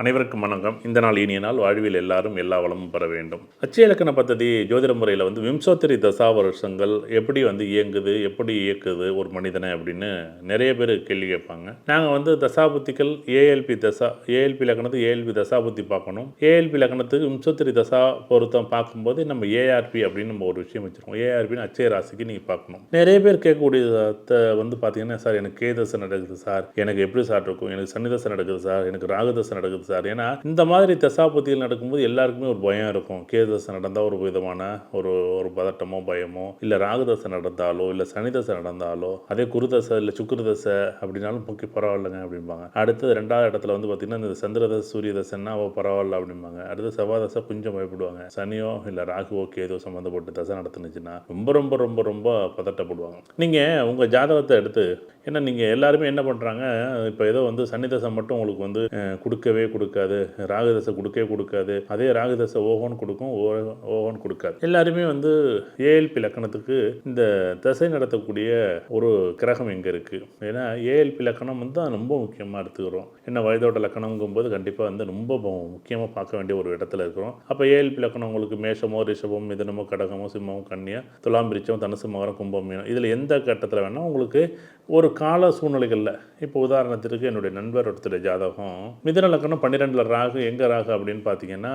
அனைவருக்கும் வணக்கம். இந்த நாள் இனிய நாள். வாழ்வில் எல்லாரும் எல்லா வளமும் பெற வேண்டும். அச்சய இலக்கண பத்ததி ஜோதிட முறையில் வந்து விம்சோத்திரி தசா வருஷங்கள் எப்படி வந்து இயங்குது எப்படி இயக்குது ஒரு மனிதனை அப்படின்னு நிறைய பேர் கேள்வி கேட்பாங்க. நாங்கள் வந்து தசாபுத்திகள் ஏஎல்பி தசா ஏஎல்பி லக்கணத்துக்கு ஏஎல்பி தசாபுத்தி பார்க்கணும். ஏஎல்பி லக்கணத்துக்கு விம்சோத்திரி தசா பொருத்தம் பார்க்கும்போது நம்ம ஏஆர்பி அப்படின்னு நம்ம ஒரு விஷயம் வச்சுருக்கோம். ஏஆர்பின்னு அச்சய ராசிக்கு நீங்கள் பார்க்கணும். நிறைய பேர் கேட்கக்கூடிய வந்து பார்த்தீங்கன்னா சார் எனக்கு கே தசை நடக்குது சார். எனக்கு எப்படி சார் இருக்கும்? எனக்கு சன்னிதசை நடக்குது சார். எனக்கு ராகுதசை நடக்குது சார். ஏன்னா இந்த மாதிரி தசாபதியில் நடக்கும்போது எல்லாருக்குமே ஒரு பயம் இருக்கும். கேதுதசை நடந்தால் ஒரு விதமான ஒரு ஒரு பதட்டமோ பயமோ இல்லை ராகுதசை நடந்தாலோ இல்லை சனிதசை நடந்தாலோ அதே குருதசை இல்லை சுக்குருதசை அப்படின்னாலும் முக்கிய பரவாயில்லைங்க அப்படிம்பாங்க. அடுத்தது ரெண்டாவது இடத்துல வந்து பார்த்தீங்கன்னா இந்த சந்திரதசை சூரிய தசைன்னா அவ பரவாயில்ல அப்படிம்பாங்க. அடுத்து செவ்வாதசை கொஞ்சம் பயப்படுவாங்க. சனியோ இல்லை ராகுவோ கேதோ சம்மந்தப்பட்ட தசை நடத்துனுச்சுன்னா ரொம்ப ரொம்ப ரொம்ப ரொம்ப பதட்டப்படுவாங்க. நீங்கள் உங்கள் ஜாதகத்தை எடுத்து ஏன்னா நீங்கள் எல்லாருமே என்ன பண்ணுறாங்க இப்போ ஏதோ வந்து சன்னிதசை மட்டும் உங்களுக்கு வந்து கொடுக்கவே கொடுக்கவே கொடுக்காது ராகுதசை கொடுக்கவே கொடுக்காது. அதே ராகுதசை ஓஹோன்னு கொடுக்கும் ஓ- கொடுக்காது. எல்லாருமே வந்து ஏஎல்பி லக்கணத்துக்கு இந்த தசை நடத்தக்கூடிய ஒரு கிரகம் எங்கே இருக்குது ஏன்னா ஏஎல்பி லக்கணம் வந்து ரொம்ப முக்கியமாக எடுத்துக்கிறோம். என்ன வயதோட லக்கணங்கும்போது கண்டிப்பாக வந்து ரொம்ப முக்கியமாக பார்க்க வேண்டிய ஒரு இடத்துல இருக்கிறோம். அப்போ ஏஎல்பி லக்கணம் உங்களுக்கு மேஷமோ ரிஷபம் மிதனமோ கடகமோ சிம்மமோ கன்னியா துலாம் பிரிச்சம் தனுசு மகரம் கும்பம் மீனம் இதில் எந்த கட்டத்தில் வேணால் உங்களுக்கு ஒரு கால சூழ்நிலைகளில் இப்போ உதாரணத்திற்கு என்னுடைய நண்பர் ஒருத்தர் ஜாதகம் மிதன லக்கணம் பன்னிரெண்டில் ராகு எங்கே ராகு அப்படின்னு பார்த்தீங்கன்னா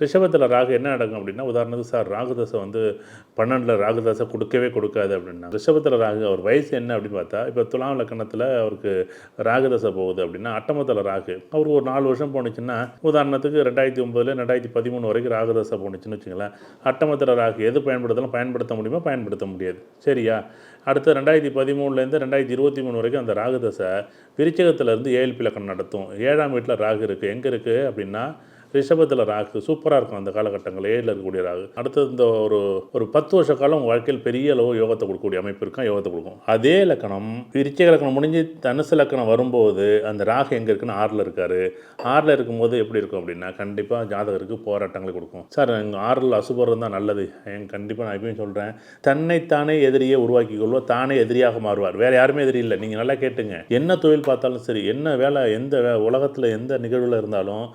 ரிஷபத்தில் ராகு என்ன நடக்கும் அப்படின்னா உதாரணத்துக்கு சார் ராகுதசை வந்து பன்னெண்டில் ராகுதசை கொடுக்கவே கொடுக்காது அப்படின்னா ரிஷபத்தில் ராகு அவர் வயசு என்ன அப்படின்னு பார்த்தா இப்போ துலாம் லக்கணத்தில் அவருக்கு ராகுதசை போகுது அப்படின்னா அட்டமத்தில் ராகு அவருக்கு ஒரு நாலு வருஷம் போனுச்சுன்னா உதாரணத்துக்கு ரெண்டாயிரத்தி ஒம்பதுல ரெண்டாயிரத்தி பதிமூணு வரைக்கும் ராகுதசை போனுச்சுன்னு வச்சுங்களேன் அட்டமத்தில் ராகு எது பயன்படுத்தலாம் பயன்படுத்த முடியுமோ பயன்படுத்த முடியாது சரியா? அடுத்து ரெண்டாயிரத்தி பதிமூணுலேருந்து ரெண்டாயிரத்தி இருபத்தி மூணு வரைக்கும் அந்த ராகுதசை விருச்சகத்திலேருந்து ஏழு பிளக்கம் நடத்தும். ஏழாம் வீட்டில் ராகு இருக்குது எங்கே இருக்குது அப்படின்னா ரிஷபத்தில் ராகு சூப்பராக இருக்கும் அந்த காலகட்டங்கள் ஏழில் இருக்கக்கூடிய ராகு. அடுத்தது இந்த ஒரு ஒரு பத்து வருஷ காலம் உங்கள் வாழ்க்கையில் பெரிய அளவு யோகத்தை கொடுக்கக்கூடிய அமைப்பு இருக்கும் யோகத்தை கொடுக்கும். அதே லக்கணம் விருச்சிக லக்கணம் முடிஞ்சு தனுசு லக்கணம் வரும்போது அந்த ராகு எங்கே இருக்குன்னு ஆறில் இருக்காரு. ஆறில் இருக்கும்போது எப்படி இருக்கும் அப்படின்னா கண்டிப்பாக ஜாதகருக்கு போராட்டங்களை கொடுக்கும். சார் எங்கள் ஆறில் அசுபர் இருந்தால் நல்லது. என் கண்டிப்பாக நான் எப்பயும் சொல்கிறேன் தன்னைத்தானே எதிரியை உருவாக்கி கொள்வோம் தானே எதிரியாக மாறுவார். வேறு யாருமே எதிரி இல்லை. நீங்கள் நல்லா கேட்டுங்க. என்ன தொழில் பார்த்தாலும் சரி என்ன வேலை எந்த வே- உலகத்தில் எந்த நிகழ்வில் இருந்தாலும்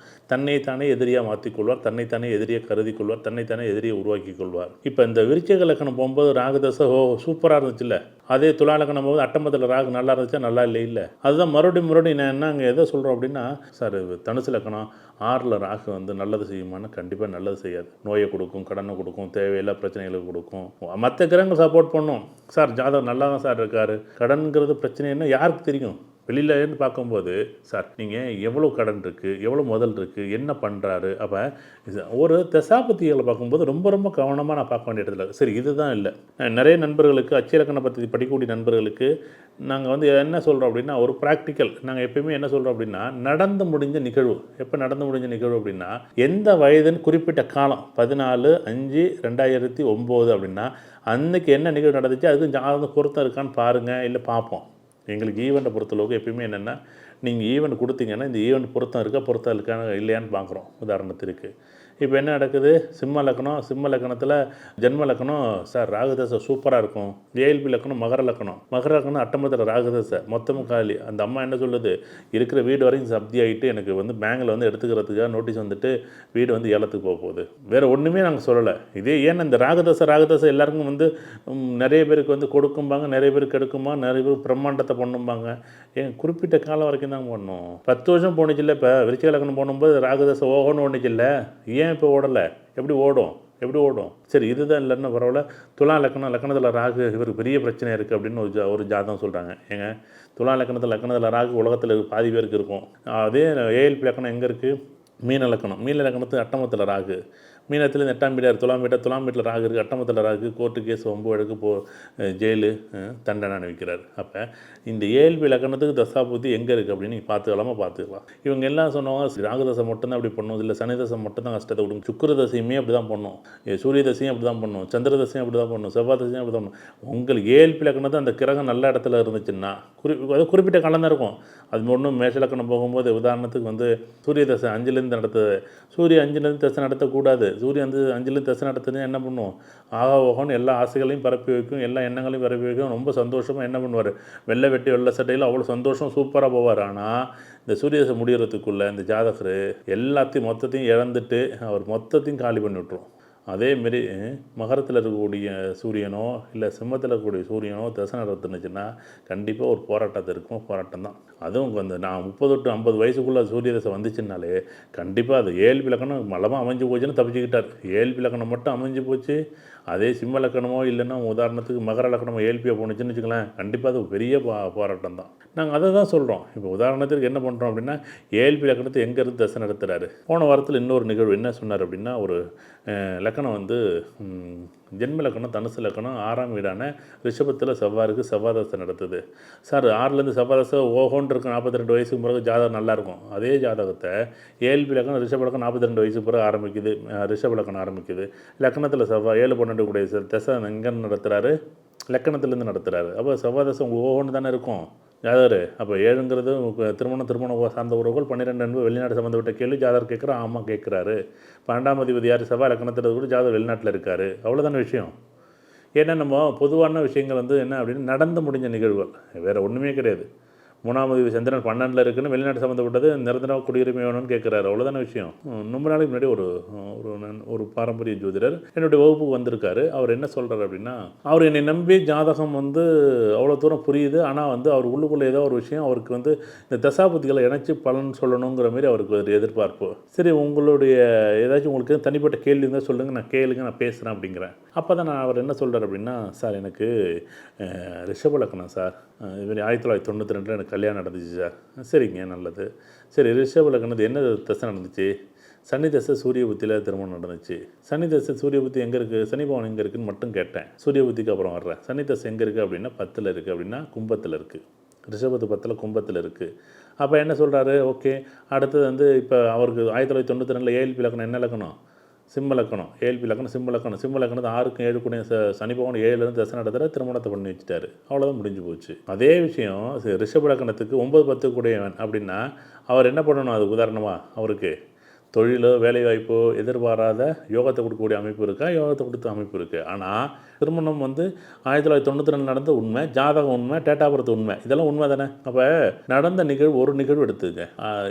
தன்னைத்தானே எதிரியாக மாற்றிக்கொள்வார் தன்னைத்தானே எதிரியை கருதி கொள்வார் தன்னைத்தானே எதிரியை உருவாக்கி கொள்வார் இப்போ இந்த விருச்சிக லக்கணம் போகும்போது ராகுதசை ஓ சூப்பராக இருந்துச்சுல்ல? அதே துலா லக்கணம் போது அட்டம்பத்தில் ராகு நல்லா இருந்துச்சா நல்லா இல்லை இல்லை அதுதான் மறுபடியும் மறுபடியும் நான் என்ன அங்கே எதை சொல்கிறோம் அப்படின்னா சார் தனுசு லக்கணம் ஆறில் ராகு வந்து நல்லது செய்யுமான்னு கண்டிப்பாக நல்லது செய்யாது. நோயை கொடுக்கும் கடனை கொடுக்கும் தேவையில்லா பிரச்சனைகளை கொடுக்கும். மற்ற கிரகங்கள் சப்போர்ட் பண்ணும். சார் ஜாதகம் நல்லா தான் சார் இருக்கார். கடன்கிறது பிரச்சனைன்னா யாருக்கு தெரியும்? வெளியில இருந்து பார்க்கும்போது சார் நீங்கள் எவ்வளோ கடன் இருக்குது எவ்வளோ முதல் இருக்குது என்ன பண்ணுறாரு அப்போ ஒரு தசாபத்திகளை பார்க்கும்போது ரொம்ப ரொம்ப கவனமாக நான் பார்க்க வேண்டிய இடத்துல சரி இதுதான் இல்லை. நிறைய நண்பர்களுக்கு அச்சிலக்கண பற்றி படிக்கக்கூடிய நண்பர்களுக்கு நாங்கள் வந்து என்ன சொல்கிறோம் அப்படின்னா ஒரு ப்ராக்டிக்கல் நாங்கள் எப்பயுமே என்ன சொல்கிறோம் அப்படின்னா நடந்து முடிஞ்ச நிகழ்வு. எப்போ நடந்து முடிஞ்ச நிகழ்வு அப்படின்னா எந்த வயதுன்னு குறிப்பிட்ட காலம் பதினாலு அஞ்சு ரெண்டாயிரத்தி ஒம்பது அப்படின்னா அன்றைக்கி என்ன நிகழ்வு நடந்துச்சு அதுக்கு ஜாதகம் பொருத்தம் இருக்கான்னு பாருங்கள் இல்லை பார்ப்போம். எங்களுக்கு ஈவெண்ட்டை பொறுத்தளவுக்கு எப்பயுமே என்னென்னா நீங்கள் ஈவெண்ட் கொடுத்தீங்கன்னா இந்த ஈவெண்ட் பொருத்தம் இருக்கா பொருத்தம் இருக்கான இல்லையான்னு பார்க்குறோம். உதாரணத்திற்கு. இப்போ என்ன நடக்குது? சிம்ம லக்கணம் சிம்ம லக்கணத்தில் ஜென்ம லக்கணம் சார் ராகுதசை சூப்பராக இருக்கும். ஏஎல்பி லக்கணம் மகர லக்கணம். மகர லக்கணம் அட்டம்பத்தில் ராகுதசை மொத்தமும் காலி. அந்த அம்மா என்ன சொல்லுது? இருக்கிற வீடு வரைக்கும் சப்தி ஆகிட்டு எனக்கு வந்து பேங்கில் வந்து எடுத்துக்கிறதுக்காக நோட்டீஸ் வந்துட்டு வீடு வந்து ஏலத்துக்கு போக போகுது. வேறு ஒன்றுமே நாங்கள் சொல்லலை. இதே ஏன் இந்த ராகுதசை ராகுதசை எல்லாருக்கும் வந்து நிறைய பேருக்கு வந்து கொடுக்கும்பாங்க நிறைய பேருக்கு எடுக்குமா நிறைய பேர் பிரம்மாண்டத்தை பண்ணும்பாங்க. ஏன் குறிப்பிட்ட காலம் வரைக்கும் தான் பண்ணோம். பத்து வருஷம் போணுச்சுல்ல இப்போ விருச்சிக லக்கணம் போடும்போது ராகுதசை ஓகோன்னு ஒன்றுச்சுல்ல ஏன் ஏன் இப்போ ஓடலை? எப்படி ஓடும்? எப்படி ஓடும்? சரி இதுதான் இல்லைன்னா பரவாயில்ல. துலா லக்கணம் லக்கணத்தில் ராகு இவருக்கு பெரிய பிரச்சனை இருக்குது அப்படின்னு ஒரு ஜா ஒரு ஜாதகம் சொல்கிறாங்க ஏங்க துலா லக்கணத்தில் லக்கணத்தில் ராகு உலகத்தில் பாதி பேருக்கு இருக்கும். அதே ஏஎல்பி லக்கணம் எங்கே இருக்குது மீன லக்கணம் மீன லக்கணத்து அட்டமத்தில் ராகு. மீனத்தில் எட்டாம் வீடார் துலாம் வீட்டார் துலாம் வீட்டில் ராகு இருக்குது அட்டமத்தில் ராகு கோர்ட்டு கேஸ் ஒம்பு வழக்கு போ ஜெயிலு தண்டனை அனுபவிக்கிறார். அப்போ இந்த ஏழ்வி லக்கணத்துக்கு தசாபூர்த்தி எங்கே இருக்குது அப்படின்னு நீங்கள் பார்த்துக்கலாமா? பார்த்துக்கலாம். இவங்க எல்லாம் சொன்னவங்க ராகுதசை மட்டும்தான் அப்படி பண்ணும் இல்லை சனிதசை மட்டும்தான் கஷ்டத்தை கொடுக்கும். சுக்கர தசையுமே அப்படி தான் பண்ணும் ஏ, சூரிய தசையும் அப்படி தான் பண்ணும் சந்திர தசையும் அப்படி தான் பண்ணும் செவ்வாய் தசையும் அப்படி தான் பண்ணும். உங்களுக்கு ஏஎல்பி லக்கணத்தை அந்த கிரகம் நல்ல இடத்துல இருந்துச்சுன்னா குறி அது குறிப்பிட்ட காலம் தான் இருக்கும். அது ஒன்றும் மேஷலக்கணம் போகும்போது உதாரணத்துக்கு வந்து சூரிய தசை அஞ்சுலேருந்து நடத்துது. சூரிய அஞ்சுலேருந்து தசை நடத்தக்கூடாது. சூரியன் வந்து அஞ்சிலும் தசை நடத்துனா என்ன பண்ணுவோம் ஆகா ஓகோன்னு எல்லா ஆசைகளையும் பரப்பி வைக்கும் எல்லா எண்ணங்களையும் பரப்பி வைக்கும். ரொம்ப சந்தோஷமாக என்ன பண்ணுவார்? வெள்ளை வெட்டி வெள்ளை சட்டையில் அவ்வளோ சந்தோஷம் சூப்பராக போவார். ஆனால் இந்த சூரியதசை முடிகிறதுக்குள்ளே இந்த ஜாதகர் எல்லாத்தையும் மொத்தத்தையும் இழந்துட்டு அவர் மொத்தத்தையும் காலி பண்ணி விட்ருவோம் அதேமாரி மகரத்தில் இருக்கக்கூடிய சூரியனோ இல்லை சிம்மத்தில் இருக்கக்கூடிய சூரியனோ தசை நடத்துனுச்சுன்னா கண்டிப்பாக ஒரு போராட்டத்தை இருக்கும். போராட்டம் தான். அதுவும் அந்த நான் முப்பது டு ஐம்பது வயசுக்குள்ளே சூரிய தசை வந்துச்சுனாலே கண்டிப்பாக அது ஏழு இலக்கணம் மலமாக அமைஞ்சு போச்சுன்னு தப்பிச்சுக்கிட்டார். ஏழு இலக்கணம் மட்டும் அமைஞ்சு போச்சு. அதே சிம்ம லக்கணமோ இல்லைன்னா உதாரணத்துக்கு மகர லக்கணமோ ஏழ்பியாக போணுச்சுன்னு வச்சுக்கலாம் கண்டிப்பாக அது பெரிய பா போராட்டம் தான் நாங்கள் அதை தான் சொல்கிறோம் இப்போ உதாரணத்துக்கு என்ன பண்ணுறோம் அப்படின்னா ஏழ்பி லக்கணத்தை எங்கேருந்து தசை நடத்துகிறாரு போன வாரத்தில் இன்னொரு நிகழ்வு என்ன சொன்னார் அப்படின்னா ஒரு லக்கணம் வந்து ஜென்ம லக்கணம் தனுசு லக்கணம் ஆறாம் வீடான ரிஷபத்தில் செவ்வாருக்கு செவ்வாதசை நடத்துது. சார் ஆறுலேருந்து செவ்வாதசை ஓஹோன்னு இருக்கு நாற்பத்தி ரெண்டு வயசுக்கு பிறகு ஜாதகம் நல்லாயிருக்கும் அதே ஜாதகத்தை ஏழ்பி லக்கணம் ரிஷப லக்கணம் நாற்பத்தி ரெண்டு வயசுக்கு பிறகு ஆரம்பிக்குது ரிஷப லக்கணம் ஆரம்பிக்குது. லக்கணத்தில் செவ்வாய் ஏழு பன்னெண்டு கூடிய ச- தசை எங்கே நடத்துகிறாரு லக்கணத்துலேருந்து நடத்துகிறாரு அப்போ செவ்வாய் தசை உங்களுக்கு தானே இருக்கும். ஜாதகர் அப்போ ஏழுங்கிறது திருமணம் திருமணம் சார்ந்த உறவுகள் பன்னிரெண்டு அன்பு வெளிநாடு சம்மந்தப்பட்ட கேள்வி ஜாதகர் கேட்குறா ஆமாம் கேட்குறாரு. பன்னெண்டாம் அதிபதி யார்? செவ்வாய் லக்கணத்தில் கூட ஜாதகர் வெளிநாட்டில் இருக்கார். அவ்வளோதான விஷயம். ஏன்னா நம்ம பொதுவான விஷயங்கள் வந்து என்ன அப்படின்னு நடந்து முடிஞ்ச நிகழ்வுகள். வேறு ஒன்றுமே கிடையாது. மூணாம் சந்திரன் பன்னெண்டில் இருக்குன்னு வெளிநாடு சம்மந்தப்பட்டது நிரந்தர குடியுரிமை வேணும்னு கேட்குறாரு அவ்வளோதான விஷயம். ரொம்ப நாளைக்கு முன்னாடி ஒரு ஒரு ஒரு பாரம்பரிய ஜோதிடர் என்னுடைய வகுப்புக்கு வந்திருக்காரு. அவர் என்ன சொல்கிறார் அப்படின்னா அவர் என்னை நம்பி ஜாதகம் வந்து அவ்வளோ தூரம் புரியுது. ஆனால் வந்து அவர் உள்ளுக்குள்ளே ஏதோ ஒரு விஷயம் அவருக்கு வந்து இந்த தசாபுத்திகளை இணைச்சி பலன் சொல்லணுங்கிற மாதிரி அவருக்கு ஒரு எதிர்பார்ப்பு. சரி உங்களுடைய ஏதாச்சும் உங்களுக்கு தனிப்பட்ட கேள்வி இருந்தால் சொல்லுங்கள் நான் கேளுங்க நான் பேசுகிறேன் அப்படிங்கிறேன். அப்போ தான் நான் அவர் என்ன சொல்கிறார் அப்படின்னா சார் எனக்கு அஹ், ரிஷப சார். இது மாதிரி ஆயிரத்தி தொள்ளாயிரத்தி தொண்ணூற்றி ரெண்டில் எனக்கு கல்யாணம் நடந்துச்சு சார். சரிங்க நல்லது. சரி ரிஷப லக்னத்து என்ன தசை நடந்துச்சு? சனி தசை சூரிய புத்தியில் திருமணம் நடந்துச்சு. சனி தசை சூரிய புத்தி எங்கே இருக்குது சனி பவன் எங்கே இருக்குன்னு மட்டும் கேட்டேன். சூரிய புத்திக்கு அப்புறம் வர்றேன். சனி தசை எங்கே இருக்குது அப்படின்னா பத்தில் இருக்குது அப்படின்னா கும்பத்தில் இருக்குது ரிஷபத்து பத்தில் கும்பத்தில் இருக்குது அப்போ என்ன சொல்கிறாரு ஓகே அடுத்தது வந்து இப்போ அவருக்கு ஆயிரத்தி தொள்ளாயிரத்தி தொண்ணூற்றி ரெண்டில் ஏஎல்பி லக்கணம் என்ன லக்கணம் சிம்மலக்கணம் ஏழ்பி லக்கணம் சிம்மலக்கணம் லக்கணம். ஆறுக்கும் ஏழு கூட சனி பகவான் ஏழுலேருந்து தசை நடத்துகிற திருமணத்தை பண்ணி வச்சுட்டாரு. அவ்வளோதான் முடிஞ்சு போச்சு. அதே விஷயம் ரிஷப லக்கணத்துக்கு ஒன்பது பத்து கூடியவன் அப்படின்னா அவர் என்ன பண்ணணும்? அது உதாரணமாக அவருக்கு தொழிலோ வேலைவாய்ப்போ எதிர்பாராத யோகத்தை கொடுக்கக்கூடிய அமைப்பு இருக்கா? யோகத்தை கொடுத்த அமைப்பு இருக்குது ஆனால் திருமணம் வந்து ஆயிரத்தி தொள்ளாயிரத்தி தொண்ணூற்றி ரெண்டு நடந்த உண்மை ஜாதகம் உண்மை டேட்டாபுரத்து உண்மை. இதெல்லாம் உண்மை தானே? அப்போ நடந்த நிகழ்வு ஒரு நிகழ்வு எடுத்துங்க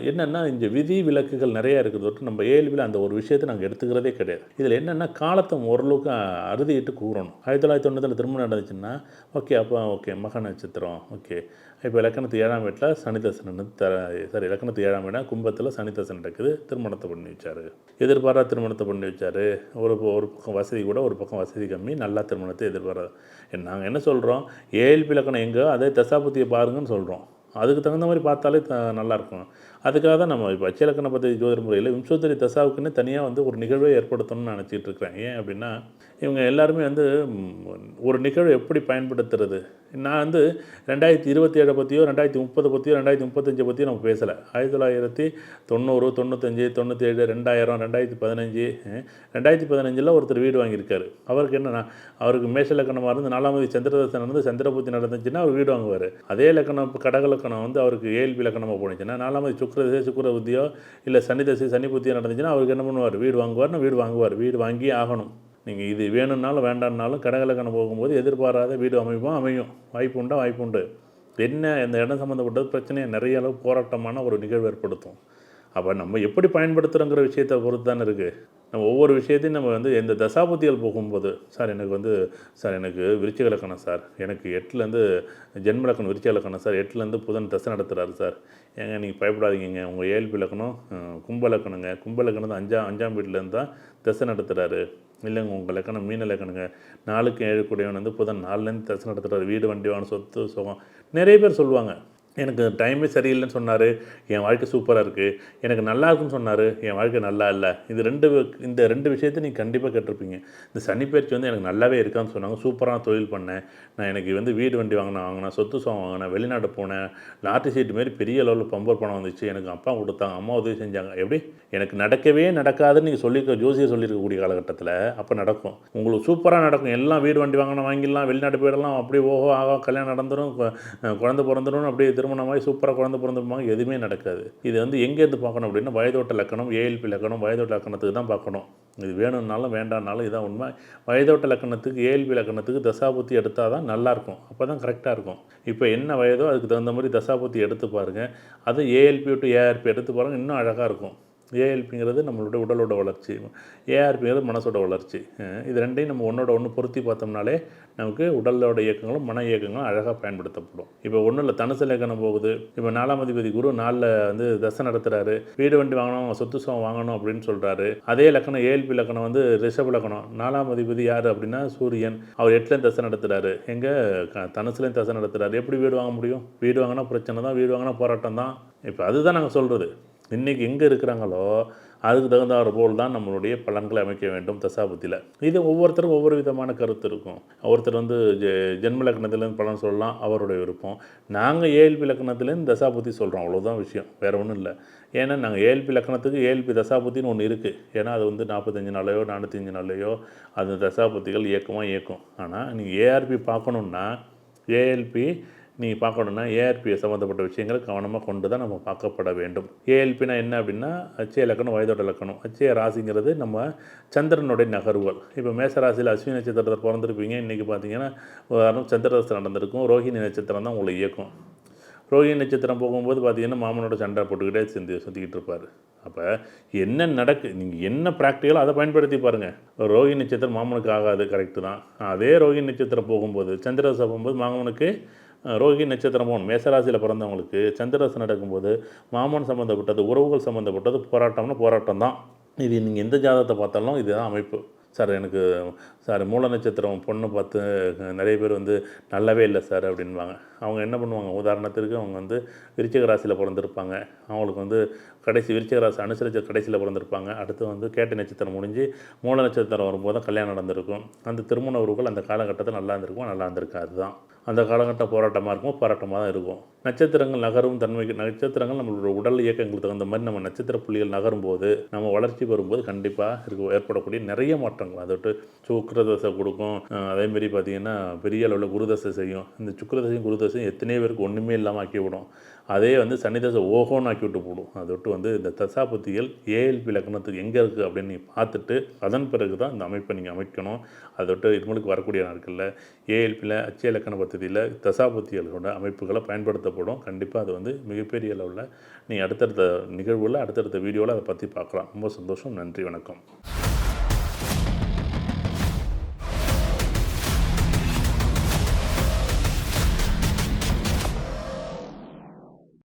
என்னென்னா இந்த விதி விலக்குகள் நிறைய இருக்கிறது விட்டு நம்ம ஏழ்வியில் அந்த ஒரு விஷயத்தை நாங்கள் எடுத்துக்கிறதே கிடையாது. இதில் என்னென்னா காலத்தை ஓரளவுக்கு அறுதிட்டு கூறணும். ஆயிரத்தி தொள்ளாயிரத்தி தொண்ணூற்றில் திருமணம் நடந்துச்சுன்னா ஓகே அப்போ ஓகே மக நட்சத்திரம் ஓகே. இப்போ இலக்கணத்து ஏழாம் வீட்டில் சனிதசன் த சாரி இலக்கணத்து ஏழாம் வீடாக கும்பத்தில் சனிதசன் நடக்குது திருமணத்தை பண்ணி வச்சார். எதிர்பாராத திருமணத்தை பண்ணி வச்சார். ஒரு ப- ஒரு பக்கம் வசதி கூட ஒரு பக்கம் வசதி கம்மி நல்லா திருமணத்தை எதிர்பாரா நாங்கள் என்ன சொல்கிறோம் ஏழ்பி இலக்கணம் எங்கோ அதே தசாபுத்தியை பாருங்கன்னு சொல்கிறோம் அதுக்கு தகுந்த மாதிரி பார்த்தாலே த நல்லாயிருக்கும். அதுக்காக தான் நம்ம இப்போ அச்சலக்கண பத்தி ஜோதிட முறையில் விம்சோதரி தசாவுக்குன்னு தனியாக வந்து ஒரு நிகழ்வை ஏற்படுத்தணும்னு நினச்சிட்டு இருக்கிறேன். ஏன் அப்படின்னா இவங்க எல்லாருமே வந்து ஒரு நிகழ்வு எப்படி பயன்படுத்துறது? நான் வந்து ரெண்டாயிரத்தி இருபத்தி ஏழை பற்றியோ ரெண்டாயிரத்தி முப்பது பற்றியோ ரெண்டாயிரத்தி முப்பத்தஞ்சை பற்றியோ நம்ம பேசலை. ஆயிரத்தி தொள்ளாயிரத்தி தொண்ணூறு தொண்ணூத்தஞ்சு தொண்ணூற்றேழு ரெண்டாயிரம் ரெண்டாயிரத்தி பதினஞ்சு ரெண்டாயிரத்தி பதினஞ்சில் ஒருத்தர் வீடு வாங்கியிருக்காரு. அவருக்கு என்னென்னா அவருக்கு மேஷ லக்கணமாக இருந்து நாலாமதி சந்திரதசன் நடந்து சந்திரபூத்தி நடந்துச்சுன்னா அவர் வீடு வாங்குவார். அதே லக்கணம் கடக லக்கணம் வந்து அவருக்கு ஏழ்பி லக்கணமாக போணுச்சுன்னா நாலாமதி சுக்கரதசை சுக்கர புத்தியோ இல்லை சனி தசை சனி புத்தியோ நடந்துச்சுன்னா அவருக்கு என்ன பண்ணுவார்? வீடு வாங்குவார்னா வீடு வாங்குவார். வீடு வாங்கி ஆகணும். நீங்கள் இது வேணும்னாலும் வேண்டாம்னாலும் கடகலக்கணம் போகும்போது எதிர்பாராத வீடு அமைப்பும் அமையும். வாய்ப்பு உண்டா? வாய்ப்பு உண்டு. என்ன? இந்த இடம் சம்மந்தப்பட்டது பிரச்சனையை நிறைய அளவு போராட்டமான ஒரு நிகழ்வு ஏற்படுத்தும். அப்போ நம்ம எப்படி பயன்படுத்துகிறோங்கிற விஷயத்தை பொறுத்து தானே இருக்குது நம்ம ஒவ்வொரு விஷயத்தையும் நம்ம வந்து எந்த தசாபுத்திகள் போகும்போது சார் எனக்கு வந்து சார் எனக்கு விருச்சிக இலக்கணம் சார். எனக்கு எட்டுலேருந்து ஜென்ம இலக்கணம் விருச்சிக இலக்கணம் சார். எட்டுலேருந்து புதன் தசை நடத்துகிறாரு சார். ஏங்க நீங்கள் பயப்படாதீங்க உங்கள் ஏழ்பு இலக்கணம் அஹ், கும்ப இலக்கணங்க கும்ப இலக்கணம் தான் அஞ்சாம் அஞ்சாம் வீட்டிலேருந்து தான் தசை நடத்துகிறாரு இல்லைங்க உங்கள் லக்கணம் மீன லக்கணுங்க நாளுக்கு ஏழு கூடியவன் வந்து புதன். நாலுலேருந்து தசை நடத்துகிறார் வீடு வண்டி வாங்க சொத்து சுகம். நிறைய பேர் சொல்லுவாங்க. எனக்கு டைமே சரியில்லைன்னு சொன்னார். என் வாழ்க்கை சூப்பராக இருக்குது எனக்கு நல்லா இருக்குன்னு சொன்னார். என் வாழ்க்கை நல்லா இல்லை. இது ரெண்டு இந்த ரெண்டு விஷயத்தை நீங்கள் கண்டிப்பாக கேட்டிருப்பீங்க. இந்த சனிப்பயிற்சி வந்து எனக்கு நல்லாவே இருக்கான்னு சொன்னாங்க. சூப்பரான தொழில் பண்ணேன். நான் எனக்கு வந்து வீடு வண்டி வாங்கினேன் வாங்கினேன் சொத்து சுகம் வாங்கினேன் வெளிநாடு போனேன். லாட்டரி சீட்டு மாரி பெரிய அளவில் பம்பர் பணம் வந்துச்சு. எனக்கு அப்பா கொடுத்தாங்க. அம்மா உதவி செஞ்சாங்க. எப்படி? எனக்கு நடக்கவே நடக்காதுன்னு நீங்கள் சொல்லியிருக்க ஜோசியர் சொல்லியிருக்கக்கூடிய காலகட்டத்தில் அப்போ நடக்கும். உங்களுக்கு சூப்பராக நடக்கும். எல்லாம் வீடு வண்டி வாங்கினா வாங்கிடலாம். வெளிநாட்டு போயிடலாம். அப்படியே ஓஹோ ஆகா கல்யாணம் நடந்துடும் குழந்தை பிறந்துடும் அப்படியே திருமணமாகி சூப்பராக குழந்தை பிறந்திருப்பாங்க எதுவுமே நடக்காது. இது வந்து எங்கேருந்து பார்க்கணும் அப்படின்னா வயதோட்ட லக்கணம் ஏஎல்பி லக்கணம் வயதோட்ட லக்கணத்துக்கு தான் பார்க்கணும். இது வேணும்னாலும் வேண்டாம்னாலும் இதான் உண்மை. வயதோட்ட லக்கணத்துக்கு ஏஎல்பி லக்கணத்துக்கு தசாபுத்தி எடுத்தால் தான் நல்லாயிருக்கும். அப்போ தான் கரெக்டாக இருக்கும். இப்போ என்ன வயதோ அதுக்கு தகுந்த மாதிரி தசாபுத்தி எடுத்து பாருங்கள் அது ஏஎல்பி டு ஏஆர்பி எடுத்து பாருங்கள் இன்னும் அழகாக இருக்கும். ஏஎல்பிங்கிறது நம்மளோட உடலோட வளர்ச்சி ஏஆர்பிங்கிறது மனசோட வளர்ச்சி. இது ரெண்டையும் நம்ம ஒன்றோட ஒன்று பொருத்தி பார்த்தோம்னாலே நமக்கு உடலோட இயக்கங்களும் மன இயக்கங்களும் அழகாக பயன்படுத்தப்படும். இப்போ ஒன்றும் இல்லை தனுசு லேக்கணம் போகுது. இப்போ நாலாம் அதிபதி குரு நாளில் வந்து தசை நடத்துகிறாரு வீடு வண்டி வாங்கணும் சொத்து சுகம் வாங்கணும் அப்படின்னு சொல்கிறாரு அதே லக்கணம் ஏஎல்பி லக்கணம் வந்து ரிஷப் லக்கணம் நாலாம் அதிபதி யார் அப்படின்னா சூரியன். அவர் எட்டுலேயும் தசை நடத்துகிறாரு எங்கே? தனுசுலேயும் தசை நடத்துகிறாரு எப்படி வீடு வாங்க முடியும்? வீடு வாங்கினா பிரச்சனை தான் வீடு வாங்கினா போராட்டம் தான். இப்போ அதுதான் நாங்கள் சொல்கிறது இன்றைக்கி எங்கே இருக்கிறாங்களோ அதுக்கு தகுந்தாறு போல் தான் நம்மளுடைய பலன்களை அமைக்க வேண்டும் தசாபுத்தியில் இது ஒவ்வொருத்தருக்கும் ஒவ்வொரு விதமான கருத்து இருக்கும். ஒருத்தர் வந்து ஜெ ஜென்ம லக்னத்துலேருந்து பலன் சொல்லலாம் அவருடைய விருப்பம். நாங்கள் ஏஎல்பி லக்னத்துலேருந்து தசாபுத்தி சொல்கிறோம் அவ்வளோதான் விஷயம் வேறு ஒன்றும் இல்லை. ஏன்னா நாங்கள் ஏஎல்பி லக்னத்துக்கு ஏஎல்பி தசாபுத்தின்னு ஒன்று இருக்குது ஏன்னா அது வந்து நாற்பத்தஞ்சு நாளையோ நானூற்றஞ்சு நாளையோ அது தசாபுத்திகள் இயக்கமாக இயக்கும். ஆனால் நீங்கள் ஏஆர்பி பார்க்கணுன்னா ஏஎல்பி நீங்கள் பார்க்கணுன்னா ஏஆர்பியை சம்மந்தப்பட்ட விஷயங்களை கவனமாக கொண்டு தான் நம்ம பார்க்கப்பட வேண்டும். ஏஎல்பினா என்ன அப்படின்னா அச்சய இலக்கணம் வயதோட இலக்கணம். அச்சய ராசிங்கிறது நம்ம சந்திரனுடைய நகர்வுகள். இப்போ மேச ராசியில் அஸ்வினி நட்சத்திரத்தில் பிறந்திருப்பீங்க. இன்றைக்கி பார்த்தீங்கன்னா உதாரணம் சந்திரராசி நடந்திருக்கும். ரோஹிணி நட்சத்திரம் தான் உங்களை இயக்கும். ரோஹிணி நட்சத்திரம் போகும்போது பார்த்தீங்கன்னா மாமனோட சண்டை போட்டுக்கிட்டே சிந்தி சுற்றிக்கிட்டு இருப்பார். அப்போ என்ன நடக்கு நீங்கள் என்ன ப்ராக்டிக்கலோ அதை பயன்படுத்தி பாருங்கள் ரோஹிணி நட்சத்திரம் மாமனுக்கு ஆகாது கரெக்டு தான். அதே ரோஹிணி நட்சத்திரம் போகும்போது சந்திரதசை போகும்போது மாமனுக்கு ரோஹி நட்சத்திரமோன் நட்சத்திரம் மேசராசியில் பிறந்தவங்களுக்கு சந்திரதசை நடக்கும்போது மாமன் சம்மந்தப்பட்டது உறவுகள் சம்மந்தப்பட்டது போராட்டம்னா போராட்டம் தான் இது நீங்கள் எந்த ஜாதகத்தை பார்த்தாலும் இதுதான் அமைப்பு. சார் எனக்கு சார் மூல நட்சத்திரம் பொண்ணு பார்த்து நிறைய பேர் வந்து நல்லாவே இல்லை சார் அப்படின்வாங்க. அவங்க என்ன பண்ணுவாங்க? உதாரணத்திற்கு அவங்க வந்து விருச்சிக ராசியில் பிறந்திருப்பாங்க. அவங்களுக்கு வந்து கடைசி விருச்சிக ராசி அனுசரிச்ச கடைசியில் பிறந்திருப்பாங்க. அடுத்து வந்து கேட்ட நட்சத்திரம் முடிஞ்சு மூல நட்சத்திரம் வரும்போது தான் கல்யாணம் நடந்திருக்கும். அந்த திருமண உறவுகள் அந்த காலகட்டத்தில் நல்லா இருந்திருக்கும் நல்லா இருந்திருக்காது தான். அந்த காலகட்டம் போராட்டமாக இருக்கும் போராட்டமாக தான் இருக்கும். நட்சத்திரங்கள் நகரும் தன்மைக்கு நட்சத்திரங்கள் நம்மளோட உடல் இயக்கங்களுக்கு தகுந்த மாதிரி நம்ம நட்சத்திர புள்ளிகள் நகரும் போது நம்ம வளர்ச்சி வரும்போது கண்டிப்பாக இருக்க ஏற்படக்கூடிய நிறைய மாற்றங்கள். அதை விட்டு கொடுக்கும். அதேமாரி பார்த்திங்கன்னா பெரிய அளவில் குருதசை செய்யும். இந்த சுக்கிரதசையும் குருதசையும் எத்தனையோ பேருக்கு ஒன்றுமே இல்லாமல் ஆக்கி விடும். அதே வந்து சனிதசை ஓஹோன்னு ஆக்கி விட்டு போடும். அதை விட்டு வந்து இந்த தசாபத்திகள் ஏஎல்பி லக்னத்துக்கு எங்கே இருக்குது அப்படின்னு நீங்கள் பார்த்துட்டு அதன் பிறகு தான் இந்த அமைப்பை நீங்கள் அமைக்கணும். அதை விட்டு இதுமுழுக்கு வரக்கூடிய நாட்களில் ஏஎல்பியில் அச்சய லக்கண பദ്ധதியில் தசாபத்திகளோட அமைப்புகளை பயன்படுத்தப்படும். கண்டிப்பாக அது வந்து மிகப்பெரிய அளவில் நீங்கள் அடுத்தடுத்த நிகழ்வுல அடுத்தடுத்த வீடியோவில் அதை பற்றி பார்க்கலாம். ரொம்ப சந்தோஷம். நன்றி வணக்கம்.